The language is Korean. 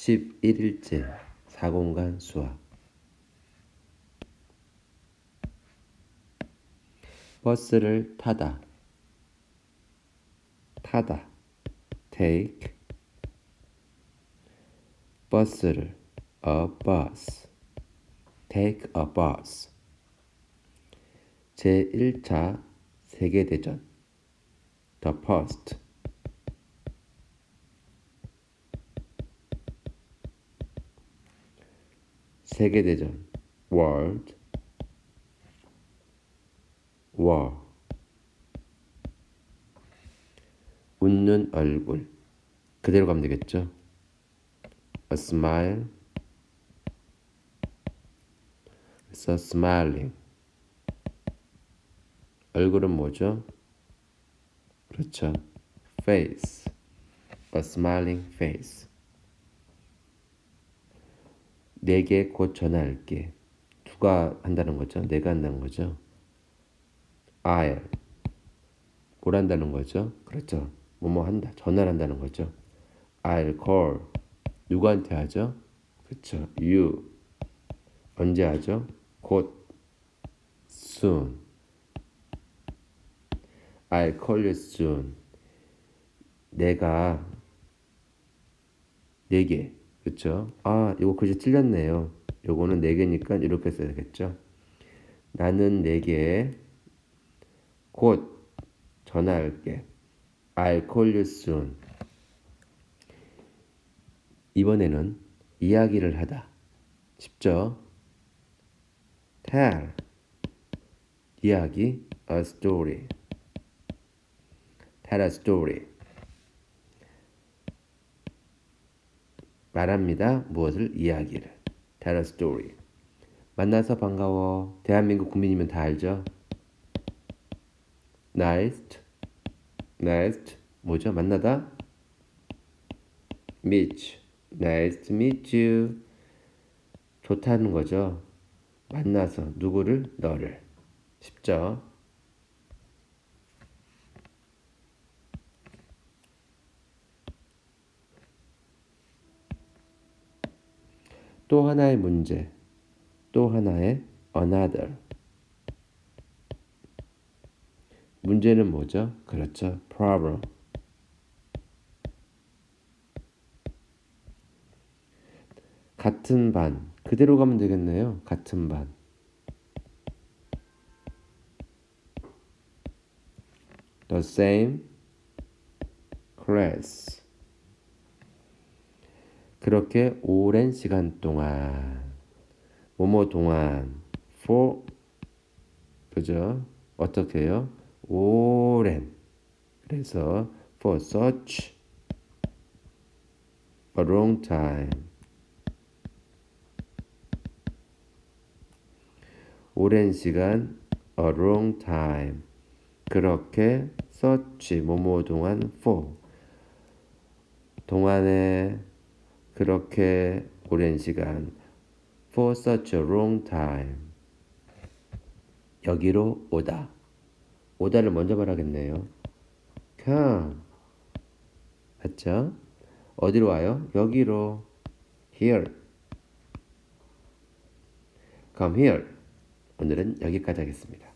11일째 사공간 수학 버스를 타다 타다 take 버스를 a bus take a bus 제1차 세계대전 the first 세계대전 world war 웃는 얼굴 그대로 가면 되겠죠 a smile 그래서 smiling 얼굴은 뭐죠? 그렇죠 face a smiling face 내게 곧 전화할게. 누가 한다는 거죠? 내가 한다는 거죠? I'll. 뭘 한다는 거죠? 그렇죠. 뭐뭐 한다. 전화를 한다는 거죠. I'll call. 누구한테 하죠? 그렇죠. You. 언제 하죠? 곧. Soon. I'll call you soon. 내가 내게 그렇죠? 아, 이거 글씨 틀렸네요. 요거는 네 개니까 이렇게 써야겠죠. 나는 내게 곧 전화할게. I'll call you soon. 이번에는 이야기를 하다. 쉽죠? tell 이야기 a story. tell a story. 말합니다. 무엇을 이야기를. tell a story. 만나서 반가워. 대한민국 국민이면 다 알죠? nice. nice. 뭐죠? 만나다. meet. nice to meet you. 좋다는 거죠. 만나서 누구를? 너를. 쉽죠? 또 하나의 문제, 또 하나의 another. 문제는 뭐죠? 그렇죠. problem. 같은 반. 그대로 가면 되겠네요. 같은 반. the same. 그렇게 오랜 시간 동안. 뭐뭐 동안. For. 그죠? 어떻게 해요? 오랜. 그래서 for such a long time. 오랜 시간 a long time. 그렇게 such 뭐뭐 동안 for. 동안에 그렇게 오랜 시간 for such a long time. 여기로 오다. 오다를 먼저 말하겠네요. Come. 맞죠? 어디로 와요? 여기로. Here. Come here. 오늘은 여기까지 하겠습니다